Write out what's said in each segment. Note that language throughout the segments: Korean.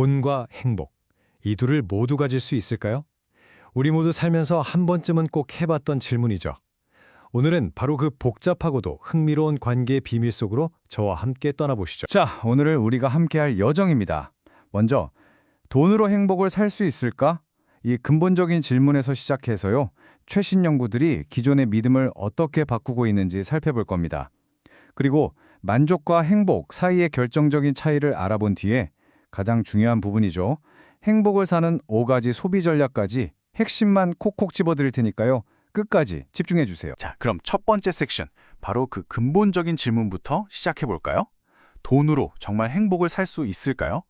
돈과 행복, 이 둘을 모두 가질 수 있을까요? 우리 모두 살면서 한 번쯤은 꼭 해봤던 질문이죠. 오늘은 바로 그 복잡하고도 흥미로운 관계의 비밀 속으로 저와 함께 떠나보시죠. 자, 오늘은 우리가 함께할 여정입니다. 먼저 돈으로 행복을 살 수 있을까? 이 근본적인 질문에서 시작해서요. 최신 연구들이 기존의 믿음을 어떻게 바꾸고 있는지 살펴볼 겁니다. 그리고 만족과 행복 사이의 결정적인 차이를 알아본 뒤에 가장 중요한 부분이죠. 행복을 사는 5가지 소비 전략까지 핵심만 콕콕 집어드릴 테니까요. 끝까지 집중해 주세요. 자, 그럼 첫 번째 섹션, 바로 그 근본적인 질문부터 시작해 볼까요? 돈으로 정말 행복을 살 수 있을까요?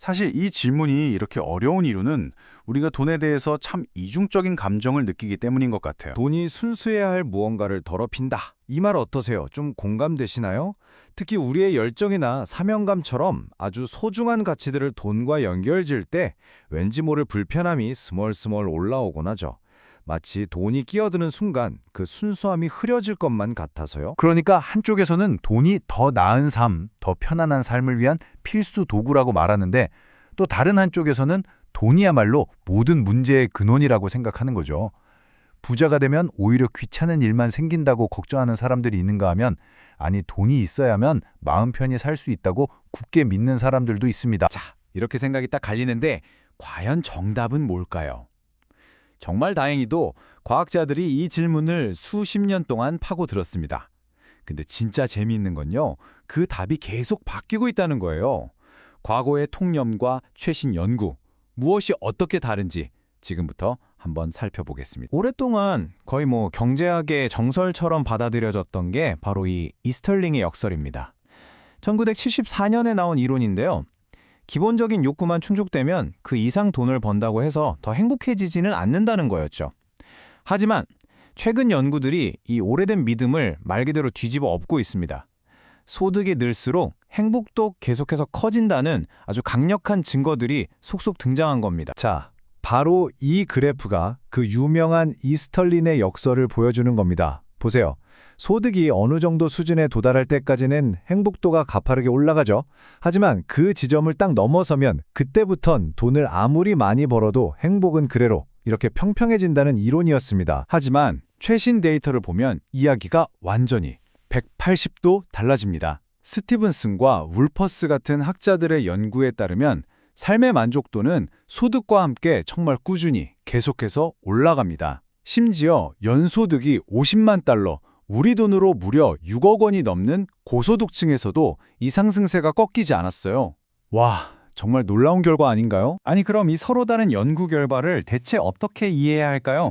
사실 이 질문이 이렇게 어려운 이유는 우리가 돈에 대해서 참 이중적인 감정을 느끼기 때문인 것 같아요. 돈이 순수해야 할 무언가를 더럽힌다. 이 말 어떠세요? 좀 공감되시나요? 특히 우리의 열정이나 사명감처럼 아주 소중한 가치들을 돈과 연결 지을 때 왠지 모를 불편함이 스멀스멀 올라오곤 하죠. 마치 돈이 끼어드는 순간 그 순수함이 흐려질 것만 같아서요. 그러니까 한쪽에서는 돈이 더 나은 삶, 더 편안한 삶을 위한 필수 도구라고 말하는데 또 다른 한쪽에서는 돈이야말로 모든 문제의 근원이라고 생각하는 거죠. 부자가 되면 오히려 귀찮은 일만 생긴다고 걱정하는 사람들이 있는가 하면 아니 돈이 있어야만 마음 편히 살 수 있다고 굳게 믿는 사람들도 있습니다. 자, 이렇게 생각이 딱 갈리는데 과연 정답은 뭘까요? 정말 다행히도 과학자들이 이 질문을 수십 년 동안 파고들었습니다. 근데 진짜 재미있는 건요. 그 답이 계속 바뀌고 있다는 거예요. 과거의 통념과 최신 연구, 무엇이 어떻게 다른지 지금부터 한번 살펴보겠습니다. 오랫동안 거의 뭐 경제학의 정설처럼 받아들여졌던 게 바로 이 이스털링의 역설입니다. 1974년에 나온 이론인데요. 기본적인 욕구만 충족되면 그 이상 돈을 번다고 해서 더 행복해지지는 않는다는 거였죠. 하지만 최근 연구들이 이 오래된 믿음을 말 그대로 뒤집어 엎고 있습니다. 소득이 늘수록 행복도 계속해서 커진다는 아주 강력한 증거들이 속속 등장한 겁니다. 자, 바로 이 그래프가 그 유명한 이스털린의 역설을 보여주는 겁니다. 보세요. 소득이 어느 정도 수준에 도달할 때까지는 행복도가 가파르게 올라가죠. 하지만 그 지점을 딱 넘어서면 그때부턴 돈을 아무리 많이 벌어도 행복은 그래로 이렇게 평평해진다는 이론이었습니다. 하지만 최신 데이터를 보면 이야기가 완전히 180도 달라집니다. 스티븐슨과 울퍼스 같은 학자들의 연구에 따르면 삶의 만족도는 소득과 함께 정말 꾸준히 계속해서 올라갑니다. 심지어 연소득이 50만 달러, 우리 돈으로 무려 6억 원이 넘는 고소득층에서도 이 상승세가 꺾이지 않았어요. 와, 정말 놀라운 결과 아닌가요? 아니 그럼 이 서로 다른 연구 결과를 대체 어떻게 이해해야 할까요?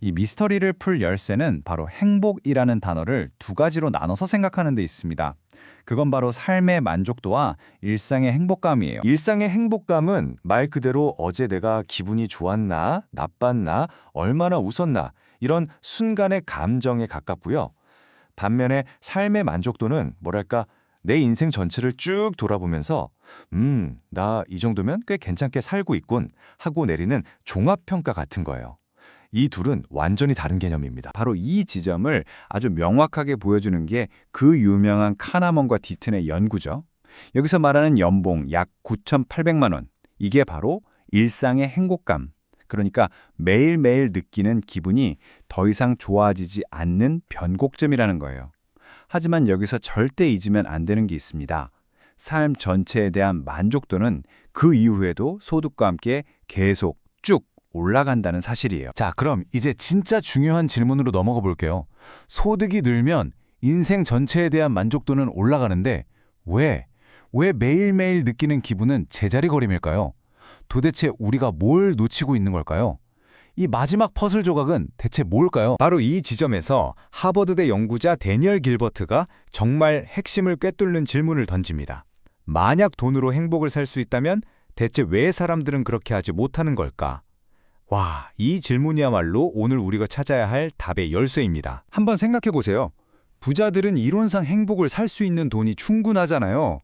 이 미스터리를 풀 열쇠는 바로 행복이라는 단어를 두 가지로 나눠서 생각하는 데 있습니다. 그건 바로 삶의 만족도와 일상의 행복감이에요. 일상의 행복감은 말 그대로 어제 내가 기분이 좋았나, 나빴나, 얼마나 웃었나 이런 순간의 감정에 가깝고요. 반면에 삶의 만족도는 뭐랄까 내 인생 전체를 쭉 돌아보면서 음, 나 이 정도면 꽤 괜찮게 살고 있군 하고 내리는 종합평가 같은 거예요. 이 둘은 완전히 다른 개념입니다. 바로 이 지점을 아주 명확하게 보여주는 게 그 유명한 카나먼과 디튼의 연구죠. 여기서 말하는 연봉 약 9,800만 원. 이게 바로 일상의 행복감. 그러니까 매일매일 느끼는 기분이 더 이상 좋아지지 않는 변곡점이라는 거예요. 하지만 여기서 절대 잊으면 안 되는 게 있습니다. 삶 전체에 대한 만족도는 그 이후에도 소득과 함께 계속 쭉 올라간다는 사실이에요. 자, 그럼 이제 진짜 중요한 질문으로 넘어가 볼게요. 소득이 늘면 인생 전체에 대한 만족도는 올라가는데 왜? 왜 매일매일 느끼는 기분은 제자리걸음일까요? 도대체 우리가 뭘 놓치고 있는 걸까요? 이 마지막 퍼즐 조각은 대체 뭘까요? 바로 이 지점에서 하버드대 연구자 데니얼 길버트가 정말 핵심을 꿰뚫는 질문을 던집니다. 만약 돈으로 행복을 살 수 있다면 대체 왜 사람들은 그렇게 하지 못하는 걸까? 와, 이 질문이야말로 오늘 우리가 찾아야 할 답의 열쇠입니다. 한번 생각해 보세요. 부자들은 이론상 행복을 살 수 있는 돈이 충분하잖아요.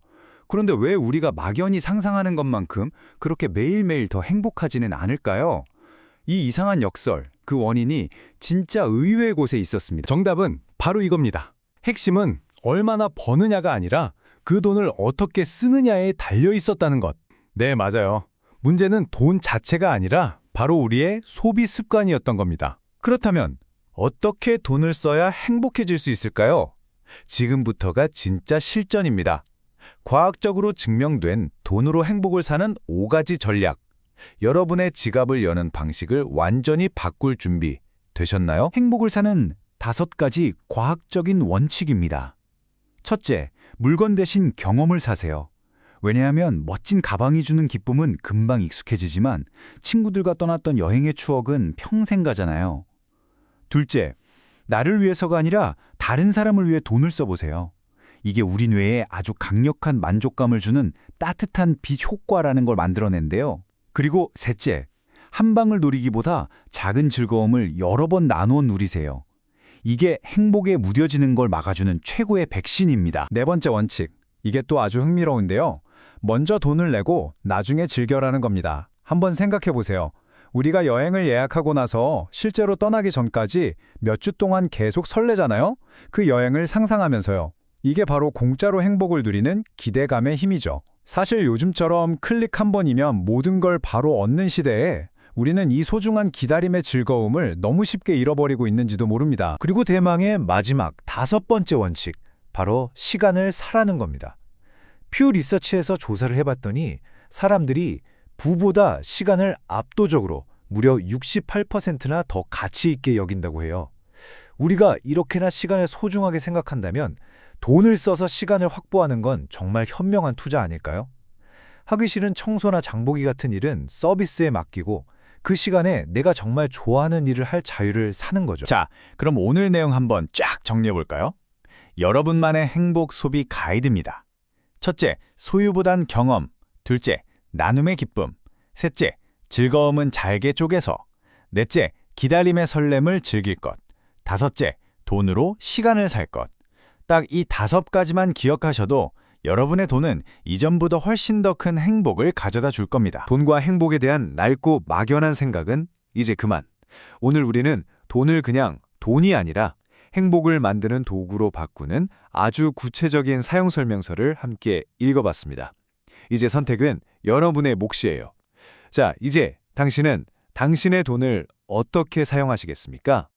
그런데 왜 우리가 막연히 상상하는 것만큼 그렇게 매일매일 더 행복하지는 않을까요? 이 이상한 역설, 그 원인이 진짜 의외의 곳에 있었습니다. 정답은 바로 이겁니다. 핵심은 얼마나 버느냐가 아니라 그 돈을 어떻게 쓰느냐에 달려 있었다는 것. 네, 맞아요. 문제는 돈 자체가 아니라 바로 우리의 소비 습관이었던 겁니다. 그렇다면 어떻게 돈을 써야 행복해질 수 있을까요? 지금부터가 진짜 실전입니다. 과학적으로 증명된 돈으로 행복을 사는 5가지 전략. 여러분의 지갑을 여는 방식을 완전히 바꿀 준비 되셨나요? 행복을 사는 다섯 가지 과학적인 원칙입니다. 첫째, 물건 대신 경험을 사세요. 왜냐하면 멋진 가방이 주는 기쁨은 금방 익숙해지지만 친구들과 떠났던 여행의 추억은 평생 가잖아요. 둘째, 나를 위해서가 아니라 다른 사람을 위해 돈을 써보세요. 이게 우리 뇌에 아주 강력한 만족감을 주는 따뜻한 빛 효과라는 걸 만들어낸대요. 그리고 셋째, 한 방을 노리기보다 작은 즐거움을 여러 번 나누어 누리세요. 이게 행복에 무뎌지는 걸 막아주는 최고의 백신입니다. 네 번째 원칙. 이게 또 아주 흥미로운데요. 먼저 돈을 내고 나중에 즐겨라는 겁니다. 한번 생각해 보세요. 우리가 여행을 예약하고 나서 실제로 떠나기 전까지 몇 주 동안 계속 설레잖아요? 그 여행을 상상하면서요. 이게 바로 공짜로 행복을 누리는 기대감의 힘이죠. 사실 요즘처럼 클릭 한 번이면 모든 걸 바로 얻는 시대에 우리는 이 소중한 기다림의 즐거움을 너무 쉽게 잃어버리고 있는지도 모릅니다. 그리고 대망의 마지막 다섯 번째 원칙, 바로 시간을 사라는 겁니다. 퓨 리서치에서 조사를 해봤더니 사람들이 부보다 시간을 압도적으로 무려 68%나 더 가치 있게 여긴다고 해요. 우리가 이렇게나 시간을 소중하게 생각한다면 돈을 써서 시간을 확보하는 건 정말 현명한 투자 아닐까요? 하기 싫은 청소나 장보기 같은 일은 서비스에 맡기고 그 시간에 내가 정말 좋아하는 일을 할 자유를 사는 거죠. 자, 그럼 오늘 내용 한번 쫙 정리해 볼까요? 여러분만의 행복 소비 가이드입니다. 첫째, 소유보단 경험. 둘째, 나눔의 기쁨. 셋째, 즐거움은 잘게 쪼개서. 넷째, 기다림의 설렘을 즐길 것. 다섯째, 돈으로 시간을 살 것. 딱 이 다섯 가지만 기억하셔도 여러분의 돈은 이전보다 훨씬 더 큰 행복을 가져다 줄 겁니다. 돈과 행복에 대한 낡고 막연한 생각은 이제 그만. 오늘 우리는 돈을 그냥 돈이 아니라 행복을 만드는 도구로 바꾸는 아주 구체적인 사용 설명서를 함께 읽어봤습니다. 이제 선택은 여러분의 몫이에요. 자, 이제 당신은 당신의 돈을 어떻게 사용하시겠습니까?